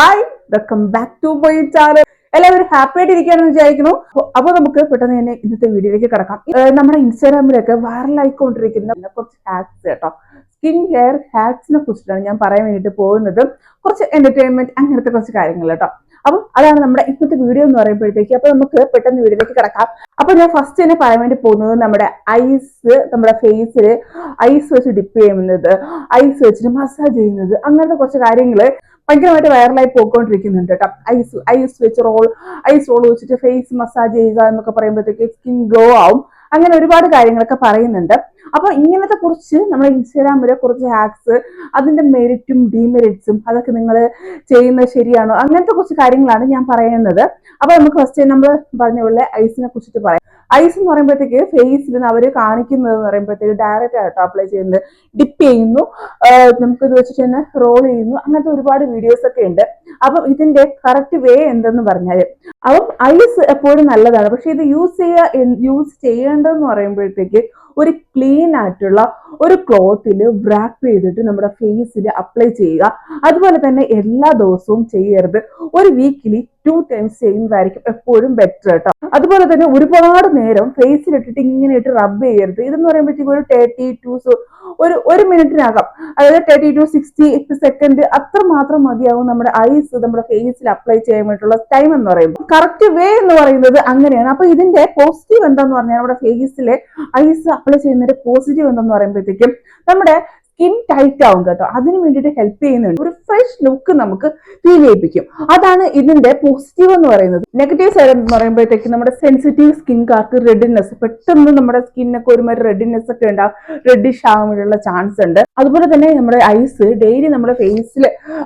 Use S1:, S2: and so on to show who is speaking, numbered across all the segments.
S1: Hi welcome back to my channel എല്ലാവരും happy ആയിട്ട് ഇരിക്കാന്ന് വിചാരിക്കുന്നു. അപ്പൊ നമുക്ക് പെട്ടെന്ന് തന്നെ ഇന്നത്തെ വീഡിയോയിലേക്ക് കിടക്കാം. നമ്മുടെ ഇൻസ്റ്റാഗ്രാമിലൊക്കെ വൈറലായിക്കൊണ്ടിരിക്കുന്ന കുറച്ച് ഹാക്സ് കേട്ടോ. സ്കിൻ കെയർ ഹാക്സിനെ കുറിച്ചിട്ടാണ് ഞാൻ പറയാൻ വേണ്ടിയിട്ട് പോകുന്നത്. കുറച്ച് എന്റർടൈൻമെന്റ് അങ്ങനത്തെ കുറച്ച് കാര്യങ്ങൾ കേട്ടോ. അപ്പം അതാണ് നമ്മുടെ ഇന്നത്തെ വീഡിയോ എന്ന് പറയുമ്പോഴത്തേക്ക് അപ്പൊ നമുക്ക് പെട്ടെന്ന് വീഡിയോയിലേക്ക് കിടക്കാം. അപ്പൊ ഞാൻ ഫസ്റ്റ് തന്നെ പറയാൻ വേണ്ടി പോകുന്നത് നമ്മുടെ ഐസ് നമ്മുടെ ഫേസിൽ ഐസ് വെച്ച് ഡിപ്പ് ചെയ്യുന്നത് ഐസ് വെച്ചിട്ട് മസാജ് ചെയ്യുന്നത് അങ്ങനത്തെ കുറച്ച് കാര്യങ്ങൾ ഭയങ്കരമായിട്ട് വൈറലായി പോയിക്കൊണ്ടിരിക്കുന്നുണ്ട് കേട്ടോ. ഐസ് ഐസ് വെച്ച് റോൾ ഐസ് റോൾ വെച്ചിട്ട് ഫേസ് മസാജ് ചെയ്യുക എന്നൊക്കെ പറയുമ്പോഴത്തേക്ക് സ്കിൻ ഗ്ലോ ആവും. അങ്ങനെ ഒരുപാട് കാര്യങ്ങളൊക്കെ പറയുന്നുണ്ട്. അപ്പൊ ഇങ്ങനത്തെ കുറിച്ച് നമ്മുടെ ഇൻസ്റ്റാഗ്രാമിലെ കുറച്ച് ഹാക്സ് അതിന്റെ മെറിറ്റും ഡിമെറിറ്റ്സും അതൊക്കെ നിങ്ങൾ ചെയ്യുന്നത് ശരിയാണോ? അങ്ങനത്തെ കുറച്ച് കാര്യങ്ങളാണ് ഞാൻ പറയുന്നത്. അപ്പൊ നമുക്ക് ഫസ്റ്റ് നമ്മൾ പറഞ്ഞ പോലെ ഐസിനെ കുറിച്ചിട്ട് പറയാം. ഐസ് എന്ന് പറയുമ്പോഴത്തേക്ക് ഫേസിൽ അവർ കാണിക്കുന്നത് എന്ന് പറയുമ്പോഴത്തേക്ക് ഡയറക്റ്റ് ആയിട്ട് അപ്ലൈ ചെയ്യുന്നത് ഡിപ്പ് ചെയ്യുന്നു. നമുക്കിത് വെച്ചിട്ട് തന്നെ റോൾ ചെയ്യുന്നു. അങ്ങനത്തെ ഒരുപാട് വീഡിയോസ് ഒക്കെ ഉണ്ട്. അപ്പം ഇതിന്റെ കറക്റ്റ് വേ എന്തെന്ന് പറഞ്ഞാൽ അപ്പം ഐസ് എപ്പോഴും നല്ലതാണ്. പക്ഷെ ഇത് യൂസ് ചെയ്യുക യൂസ് ചെയ്യേണ്ടതെന്ന് പറയുമ്പോഴത്തേക്ക് ഒരു ക്ലീൻ ആയിട്ടുള്ള ഒരു ക്ലോത്തിൽ റാപ്പ് ചെയ്തിട്ട് നമ്മുടെ ഫേസിൽ അപ്ലൈ ചെയ്യുക. അതുപോലെ തന്നെ എല്ലാ ദിവസവും ചെയ്യരുത്. ഒരു വീക്കിലി ടു ടൈംസ് ചെയ്യുന്നതായിരിക്കും എപ്പോഴും ബെറ്റർ കേട്ടോ. അതുപോലെ തന്നെ ഒരുപാട് നേരം ഫേസിൽ ഇട്ടിട്ട് ഇങ്ങനെ ഇട്ട് റബ്ബ് ചെയ്യരുത്. ഇതെന്ന് പറയുമ്പോഴത്തേക്കും ഒരു തേർട്ടി ടു ഒരു ഒരു മിനിറ്റിനകം അതായത് തേർട്ടി ടു സിക്സ്റ്റി സെക്കൻഡ് അത്ര മാത്രം മതിയാവും നമ്മുടെ ഐസ് നമ്മുടെ ഫേസിൽ അപ്ലൈ ചെയ്യാൻ വേണ്ടിയിട്ടുള്ള ടൈം എന്ന് പറയുമ്പോൾ. കറക്റ്റ് വേ എന്ന് പറയുന്നത് അങ്ങനെയാണ്. അപ്പൊ ഇതിന്റെ പോസിറ്റീവ് എന്താന്ന് പറഞ്ഞാൽ നമ്മുടെ ഫേസിലെ ഐസ് അപ്ലൈ ചെയ്യുന്നതിന്റെ പോസിറ്റീവ് എന്തെന്ന് പറയുമ്പോഴത്തേക്കും നമ്മുടെ സ്കിൻ ടൈറ്റ് ആവും കേട്ടോ. അതിന് വേണ്ടിയിട്ട് ഹെൽപ്പ് ചെയ്യുന്നുണ്ട്. ഒരു ഫ്രഷ് ലുക്ക് നമുക്ക് ഫീൽ ചെയ്യിപ്പിക്കും. അതാണ് ഇതിന്റെ പോസിറ്റീവ് എന്ന് പറയുന്നത്. നെഗറ്റീവ് സൈഡ് എന്ന് പറയുമ്പോഴത്തേക്ക് നമ്മുടെ സെൻസിറ്റീവ് സ്കിൻകാർക്ക് റെഡിനെസ് പെട്ടെന്ന് നമ്മുടെ സ്കിന്നൊക്കെ ഒരുമാതിരി റെഡിനെസ് ഒക്കെ ഉണ്ടാവും. റെഡിഷ് ആകാനുള്ള ചാൻസ് ഉണ്ട്. അതുപോലെ തന്നെ നമ്മുടെ ഐസ് ഡെയിലി നമ്മുടെ ഫേസിൽ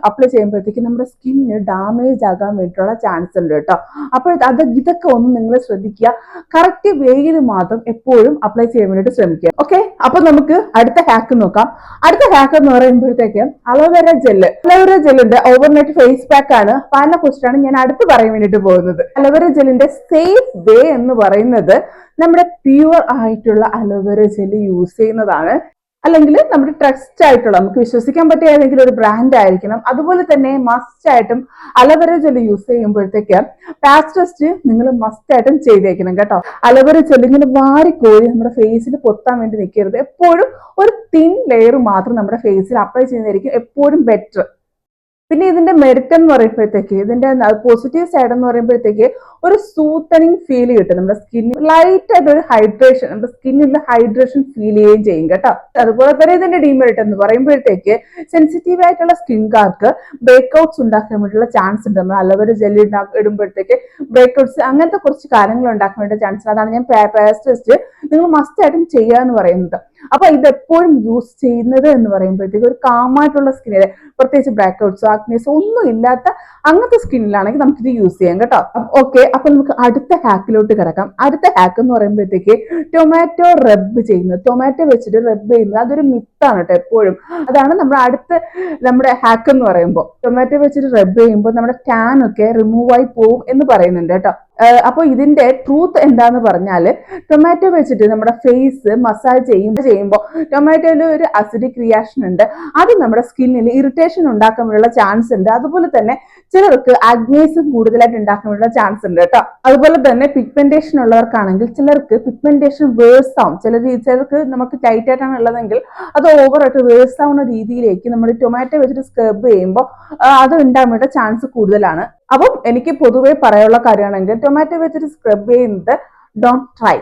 S1: അപ്ലൈ ചെയ്യുമ്പോഴത്തേക്ക് നമ്മുടെ സ്കിന്നിന് ഡാമേജ് ആകാൻ വേണ്ടിയിട്ടുള്ള ചാൻസ് ഉണ്ട് കേട്ടോ. അപ്പോൾ അത് ഇതൊക്കെ ഒന്ന് നിങ്ങൾ ശ്രദ്ധിക്കുക. കറക്റ്റ് വേയിൽ മാത്രം എപ്പോഴും അപ്ലൈ ചെയ്യാൻ വേണ്ടിയിട്ട് ശ്രമിക്കുക. ഓക്കെ അപ്പൊ നമുക്ക് അടുത്ത ഹാക്ക് നോക്കാം. അടുത്ത ഹാക്ക് എന്ന് പറയുമ്പോഴത്തേക്ക് aloe vera gel aloe vera ജെല്ലിന്റെ overnight face pack ആണ്. അതിനെ കുറിച്ചിട്ടാണ് ഞാൻ അടുത്ത് പറയാൻ വേണ്ടിയിട്ട് പോകുന്നത്. അലോവേര ജെല്ലിന്റെ സേഫ് വേ എന്ന് പറയുന്നത് നമ്മുടെ പ്യുവർ ആയിട്ടുള്ള അലോവേര ജെല്ല് യൂസ് ചെയ്യുന്നതാണ്. അല്ലെങ്കിൽ നമ്മുടെ ട്രസ്റ്റ് ആയിട്ടുള്ള നമുക്ക് വിശ്വസിക്കാൻ പറ്റിയ ഏതെങ്കിലും ഒരു ബ്രാൻഡ് ആയിരിക്കണം. അതുപോലെ തന്നെ മസ്റ്റ് ആയിട്ടും അലവര ജെൽ യൂസ് ചെയ്യുമ്പോഴത്തേക്ക് പാച്ച് ടെസ്റ്റ് നിങ്ങൾ മസ്റ്റ് ആയിട്ടും ചെയ്തേക്കണം കേട്ടോ. അലവര ജെൽ ഇങ്ങനെ വാരിക്കോരി നമ്മുടെ ഫേസിൽ പൊത്താൻ വേണ്ടി നിൽക്കരുത്. എപ്പോഴും ഒരു തിൻ ലെയർ മാത്രം നമ്മുടെ ഫേസിൽ അപ്ലൈ ചെയ്യുന്നതായിരിക്കും എപ്പോഴും ബെറ്റർ പിന്നെ ഇതിന്റെ മെറിറ്റ് എന്ന് പറയുമ്പോഴത്തേക്ക് ഇതിന്റെ പോസിറ്റീവ് സൈഡ് എന്ന് പറയുമ്പോഴത്തേക്ക് ഒരു സൂത്തനിങ് ഫീൽ കിട്ടും. നമ്മുടെ സ്കിന്നിൽ ലൈറ്റ് ആയിട്ട് ഒരു ഹൈഡ്രേഷൻ നമ്മുടെ സ്കിന്നിൽ ഹൈഡ്രേഷൻ ഫീൽ ചെയ്യുകയും ചെയ്യും കേട്ടോ. അതുപോലെ തന്നെ ഇതിന്റെ ഡിമെറിറ്റ് എന്ന് പറയുമ്പോഴത്തേക്ക് സെൻസിറ്റീവ് ആയിട്ടുള്ള സ്കിൻകാർക്ക് ബ്രേക്ക്ഔട്ട്സ് ഉണ്ടാക്കാൻ വേണ്ടിയുള്ള ചാൻസ് ഉണ്ട്. നമ്മൾ അലവര ജെല്ലി ഇടുമ്പോഴത്തേക്ക് ബ്രേക്ക്ഔട്ട്സ് അങ്ങനത്തെ കുറച്ച് കാര്യങ്ങൾ ഉണ്ടാക്കാൻ വേണ്ടിയിട്ട് ചാൻസ് അതാണ് ഞാൻ പേസ്റ്റ് ടെസ്റ്റ് നിങ്ങൾ മസ്റ്റ് ആയിട്ടും ചെയ്യുക എന്ന് പറയുന്നത്. അപ്പൊ ഇത് എപ്പോഴും യൂസ് ചെയ്യുന്നത് എന്ന് പറയുമ്പോഴത്തേക്ക് ഒരു കാമായിട്ടുള്ള സ്കിന്നിൽ പ്രത്യേകിച്ച് ബ്രാക്കൗട്ട്സോ ആക്നേസോ ഒന്നും ഇല്ലാത്ത അങ്ങനത്തെ സ്കിന്നിലാണെങ്കിൽ നമുക്ക് ഇത് യൂസ് ചെയ്യാം കേട്ടോ. ഓക്കെ അപ്പൊ നമുക്ക് അടുത്ത ഹാക്കിലോട്ട് കിടക്കാം. അടുത്ത ഹാക്ക് എന്ന് പറയുമ്പോഴത്തേക്ക് ടൊമാറ്റോ റബ്ബ് ചെയ്യുന്നത്. ടൊമാറ്റോ വെച്ചിട്ട് റബ്ബ് ചെയ്യുന്നത് അതൊരു മിത്താണ് കേട്ടോ എപ്പോഴും. അതാണ് നമ്മുടെ അടുത്ത നമ്മുടെ ഹാക്ക് എന്ന് പറയുമ്പോൾ. ടൊമാറ്റോ വെച്ചിട്ട് റബ്ബ് ചെയ്യുമ്പോൾ നമ്മുടെ ടാൻ ഒക്കെ റിമൂവ് ആയി പോവും എന്ന് പറയുന്നുണ്ട് കേട്ടോ. അപ്പോൾ ഇതിന്റെ ട്രൂത്ത് എന്താന്ന് പറഞ്ഞാൽ ടൊമാറ്റോ വെച്ചിട്ട് നമ്മുടെ ഫേസ് മസാജ് ചെയ്യുമ്പോൾ ചെയ്യുമ്പോൾ ടൊമാറ്റോയിൽ ഒരു അസിഡിക് റിയാക്ഷൻ ഉണ്ട്. അത് നമ്മുടെ സ്കിന്നിൽ ഇറിറ്റേഷൻ ഉണ്ടാക്കാനുള്ള ചാൻസ് ഉണ്ട്. അതുപോലെ തന്നെ ചിലർക്ക് അഗ്നേസും കൂടുതലായിട്ട് ഉണ്ടാക്കാനുള്ള ചാൻസ് ഉണ്ട് കേട്ടോ. അതുപോലെ തന്നെ പിഗ്മെന്റേഷൻ ഉള്ളവർക്കാണെങ്കിൽ ചിലർക്ക് പിഗ്മെന്റേഷൻ വേഴ്സ് ആവും. ചിലർ ചിലർക്ക് നമുക്ക് ടൈറ്റ് ആയിട്ടാണ് ഉള്ളതെങ്കിൽ അത് ഓവറായിട്ട് വേഴ്സ് ആവുന്ന രീതിയിലേക്ക് നമ്മൾ ടൊമാറ്റോ വെച്ചിട്ട് സ്ക്രബ് ചെയ്യുമ്പോൾ അത് ഉണ്ടാകാനുള്ള ചാൻസ് കൂടുതലാണ്. അപ്പം എനിക്ക് പൊതുവേ പറയാനുള്ള കാര്യമാണെങ്കിൽ ടൊമാറ്റോ വെച്ചിട്ട് സ്ക്രബ് ചെയ്യുന്നത് ഡോണ്ട് ട്രൈ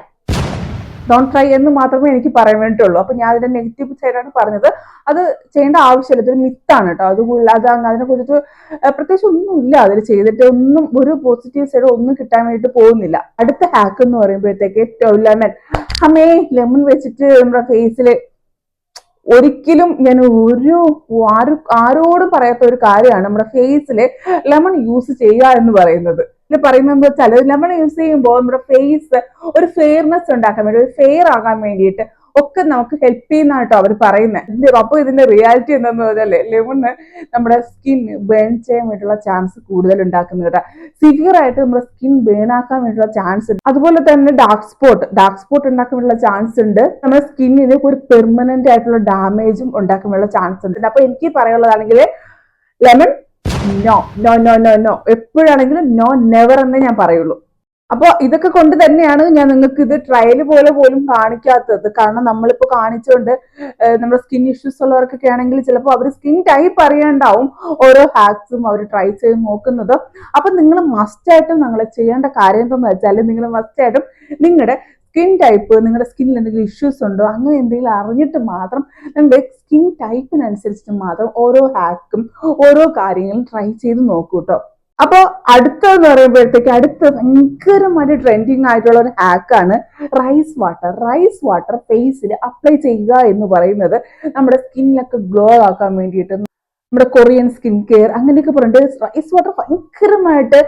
S1: ഡോണ്ട് ട്രൈ എന്ന് മാത്രമേ എനിക്ക് പറയാൻ വേണ്ടിയിട്ടുള്ളൂ. അപ്പൊ ഞാൻ അതിന്റെ നെഗറ്റീവ് സൈഡാണ് പറഞ്ഞത്. അത് ചെയ്യേണ്ട ആവശ്യമില്ല. ഇതൊരു മിത്താണ് കേട്ടോ. അത് അത് അതിനെ കുറിച്ച് പ്രത്യേകിച്ച് ഒന്നുമില്ല അതിൽ ചെയ്തിട്ട് ഒന്നും ഒരു പോസിറ്റീവ് സൈഡ് ഒന്നും കിട്ടാൻ വേണ്ടിയിട്ട് പോകുന്നില്ല. അടുത്ത ഹാക്ക് എന്ന് പറയുമ്പോഴത്തേക്ക് ലെമൺ അമ്മേ ലെമൺ വെച്ചിട്ട് നമ്മുടെ ഫേസിൽ ഒരിക്കലും ഞാൻ ഒരു ആര് ആരോടും പറയാത്ത ഒരു കാര്യമാണ് നമ്മുടെ ഫേസിൽ ലെമൺ യൂസ് ചെയ്യുക എന്ന് പറയുന്നത്. ഇതിൽ പറയുമ്പോൾ വെച്ചാൽ ലെമൺ യൂസ് ചെയ്യുമ്പോൾ നമ്മുടെ ഫേസ് ഒരു ഫെയർനെസ് ഉണ്ടാക്കാൻ വേണ്ടി ഒരു ഫെയർ ആകാൻ വേണ്ടിയിട്ട് ഒക്കെ നമുക്ക് ഹെൽപ്പ് ചെയ്യുന്ന കേട്ടോ അവർ പറയുന്നത് അപ്പോൾ ഇതിന്റെ റിയാലിറ്റി എന്താന്ന് പറഞ്ഞാൽ ലെമണ് നമ്മുടെ സ്കിൻ ബേൺ ചെയ്യാൻ വേണ്ടിയുള്ള ചാൻസ് കൂടുതൽ ഉണ്ടാക്കുന്നത് കേട്ടോ സിവിയർ ആയിട്ട് നമ്മുടെ സ്കിൻ ബേൺ ആക്കാൻ വേണ്ടിയുള്ള ചാൻസ് ഉണ്ട്. അതുപോലെ തന്നെ ഡാർക്ക് സ്പോട്ട് ഡാർക്ക് സ്പോട്ട് ഉണ്ടാക്കാൻ വേണ്ടിയുള്ള ചാൻസ് ഉണ്ട്. നമ്മുടെ സ്കിന്നിന് ഒരു പെർമനന്റ് ആയിട്ടുള്ള ഡാമേജും ഉണ്ടാക്കാൻ വേണ്ടിയുള്ള ചാൻസ് ഉണ്ട്. അപ്പൊ എനിക്ക് പറയാനുള്ളതാണെങ്കിൽ lemon no no no no no എപ്പോഴാണെങ്കിലും no never എന്നേ ഞാൻ പറയുള്ളൂ. അപ്പോൾ ഇതൊക്കെ കൊണ്ട് തന്നെയാണ് ഞാൻ നിങ്ങൾക്ക് ഇത് ട്രയൽ പോലെ പോലും കാണിക്കാത്തത്. കാരണം നമ്മളിപ്പോൾ കാണിച്ചുകൊണ്ട് നമ്മുടെ സ്കിൻ ഇഷ്യൂസ് ഉള്ളവർക്കൊക്കെ ആണെങ്കിൽ ചിലപ്പോൾ അവർ സ്കിൻ ടൈപ്പ് അറിയാണ്ടാവും ഓരോ ഹാക്സും അവർ ട്രൈ ചെയ്ത് നോക്കുന്നത്. അപ്പം നിങ്ങൾ മസ്റ്റായിട്ടും നിങ്ങൾ ചെയ്യേണ്ട കാര്യം എന്തെന്ന് വെച്ചാൽ നിങ്ങൾ മസ്റ്റായിട്ടും നിങ്ങളുടെ സ്കിൻ ടൈപ്പ് നിങ്ങളുടെ സ്കിന്നിൽ എന്തെങ്കിലും ഇഷ്യൂസ് ഉണ്ടോ അങ്ങനെ എന്തെങ്കിലും അറിഞ്ഞിട്ട് മാത്രം നിങ്ങളുടെ സ്കിൻ ടൈപ്പിനനുസരിച്ചിട്ട് മാത്രം ഓരോ ഹാക്കും ഓരോ കാര്യങ്ങളും ട്രൈ ചെയ്ത് നോക്കൂ കേട്ടോ അപ്പോൾ അടുത്തതെന്ന് പറയുമ്പോഴത്തേക്ക് അടുത്ത ഭയങ്കരമായിട്ട് ട്രെൻഡിങ് ആയിട്ടുള്ള ഒരു ഹാക്കാണ് റൈസ് വാട്ടർ റൈസ് വാട്ടർ ഫേസിൽ അപ്ലൈ ചെയ്യുക എന്ന് പറയുന്നത് നമ്മുടെ സ്കിന്നിലൊക്കെ ഗ്ലോ ആക്കാൻ വേണ്ടിയിട്ട്. നമ്മുടെ കൊറിയൻ സ്കിൻ കെയർ അങ്ങനെയൊക്കെ പറഞ്ഞിട്ട് റൈസ് വാട്ടർ ഭയങ്കരമായിട്ട്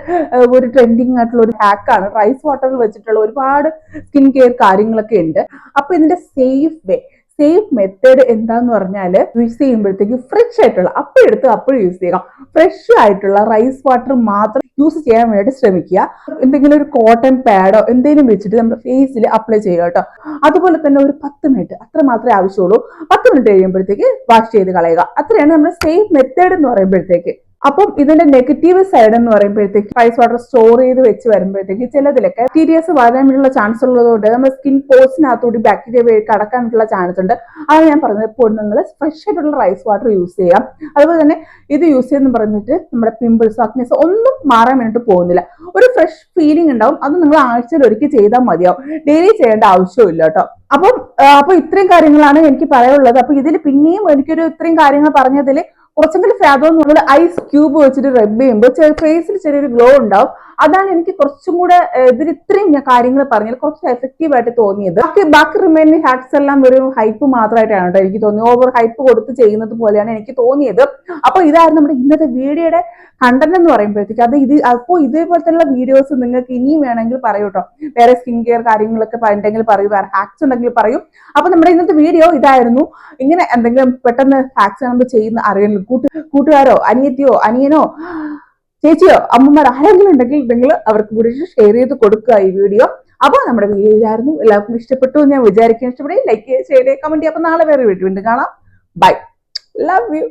S1: ഒരു ട്രെൻഡിങ് ആയിട്ടുള്ള ഒരു ഹാക്കാണ് റൈസ് വാട്ടറിൽ വെച്ചിട്ടുള്ള ഒരുപാട് സ്കിൻ കെയർ കാര്യങ്ങളൊക്കെ ഉണ്ട്. അപ്പൊ ഇതിന്റെ സേഫ് വേ സേഫ് മെത്തേഡ് എന്താന്ന് പറഞ്ഞാൽ യൂസ് ചെയ്യുമ്പോഴത്തേക്ക് ഫ്രഷ് ആയിട്ടുള്ള അപ്പോഴെടുത്ത് അപ്പോൾ യൂസ് ചെയ്യുക. ഫ്രഷ് ആയിട്ടുള്ള റൈസ് വാട്ടർ മാത്രം യൂസ് ചെയ്യാൻ വേണ്ടി ശ്രമിക്കുക. എന്തെങ്കിലും ഒരു കോട്ടൺ പാഡോ എന്തെങ്കിലും വെച്ചിട്ട് നമ്മുടെ ഫേസിൽ അപ്ലൈ ചെയ്യുക കേട്ടോ. അതുപോലെ തന്നെ ഒരു പത്ത് മിനിറ്റ് അത്ര മാത്രമേ ആവശ്യമുള്ളൂ. പത്ത് മിനിറ്റ് കഴിയുമ്പോഴത്തേക്ക് വാഷ് ചെയ്ത് കളയുക. അത്രയാണ് നമ്മുടെ സേഫ് മെത്തേഡ് എന്ന് പറയുമ്പോഴത്തേക്ക്. അപ്പം ഇതിന്റെ നെഗറ്റീവ് സൈഡ് എന്ന് പറയുമ്പോഴത്തേക്ക് റൈസ് വാട്ടർ സ്റ്റോർ ചെയ്ത് വെച്ച് വരുമ്പോഴത്തേക്ക് ചിലതിലൊക്കെ ബാക്ടീരിയസ് വരാനുള്ള ചാൻസ് ഉള്ളതുകൊണ്ട് നമ്മുടെ സ്കിൻ പോസിനകത്തൂടി ബാക്ടീരിയ കടക്കാനുള്ള ചാൻസ് ഉണ്ട്. അത് ഞാൻ പറഞ്ഞത്. ഇപ്പോൾ നിങ്ങൾ ഫ്രഷ് ആയിട്ടുള്ള റൈസ് വാട്ടർ യൂസ് ചെയ്യാം. അതുപോലെ തന്നെ ഇത് യൂസ് ചെയ്യുന്ന പറഞ്ഞിട്ട് നമ്മുടെ പിമ്പിൾസ് അക്നസ് ഒന്നും മാറാൻ വേണ്ടിയിട്ട് പോകുന്നില്ല. ഒരു ഫ്രഷ് ഫീലിംഗ് ഉണ്ടാവും. അത് നിങ്ങൾ ആഴ്ചയിൽ ഒരിക്കൽ ചെയ്താൽ മതിയാവും. ഡെയിലി ചെയ്യേണ്ട ആവശ്യമില്ല കേട്ടോ. അപ്പം അപ്പൊ ഇത്രയും കാര്യങ്ങളാണ് എനിക്ക് പറയാനുള്ളത്. അപ്പൊ ഇതിൽ പിന്നെയും എനിക്കൊരു ഇത്രയും കാര്യങ്ങൾ പറഞ്ഞതിൽ കുറച്ചെങ്കിലും ഫാദോ നമ്മൾ ഐസ് ക്യൂബ് വെച്ചിട്ട് റബ്ബ് ചെയ്യുമ്പോൾ ഫേസിൽ ചെറിയൊരു ഗ്ലോ ഉണ്ടാവും. അതാണ് എനിക്ക് കുറച്ചും കൂടെ ഇതിൽ ഇത്രയും ഞാൻ കാര്യങ്ങൾ പറഞ്ഞാൽ കുറച്ച് എഫക്റ്റീവ് ആയിട്ട് തോന്നിയത്. ബാക്കി ബാക്കി റിമൈനിങ് ഹാക്സ് എല്ലാം ഒരു ഹൈപ്പ് മാത്രമായിട്ടാണ് കേട്ടോ എനിക്ക് തോന്നിയത്. ഓവർ ഹൈപ്പ് കൊടുത്ത് ചെയ്യുന്നത് പോലെയാണ് എനിക്ക് തോന്നിയത്. അപ്പൊ ഇതായിരുന്നു നമ്മുടെ ഇന്നത്തെ വീഡിയോയുടെ കണ്ടന്റ് എന്ന് പറയുമ്പോഴത്തേക്ക്. അത് ഇത് അപ്പോൾ ഇതേപോലത്തെ വീഡിയോസ് നിങ്ങൾക്ക് ഇനിയും വേണമെങ്കിൽ പറയൂ കേട്ടോ. വേറെ സ്കിൻ കെയർ കാര്യങ്ങളൊക്കെ ഉണ്ടെങ്കിൽ പറയൂ വേറെ ഹാക്സ് ഉണ്ടെങ്കിൽ പറയൂ. അപ്പൊ നമ്മുടെ ഇന്നത്തെ വീഡിയോ ഇതായിരുന്നു. ഇങ്ങനെ എന്തെങ്കിലും പെട്ടെന്ന് ഹാക്സ് നമ്മൾ ചെയ്യുന്ന കൂട്ട് കൂട്ടുകാരോ അനിയത്തിയോ അനിയനോ ചേച്ചിയോ അമ്മമാർ ആരെങ്കിലും ഉണ്ടെങ്കിൽ നിങ്ങൾ അവർക്ക് കൂടി ഷെയർ ചെയ്ത് കൊടുക്കുക ഈ വീഡിയോ അപ്പോൾ നമ്മുടെ വീഡിയോ ഇതായിരുന്നു. എല്ലാവർക്കും ഇഷ്ടപ്പെട്ടു എന്ന് ഞാൻ വിചാരിക്കുന്നു. ഇഷ്ടപ്പെടുകയും ലൈക്ക് ചെയ്യുക ഷെയർ ചെയ്യുക കമന്റ് ചെയ്യുക. അപ്പൊ നാളെ വേറെ വീട്ടിൽ വീണ്ടും കാണാം. Bye love you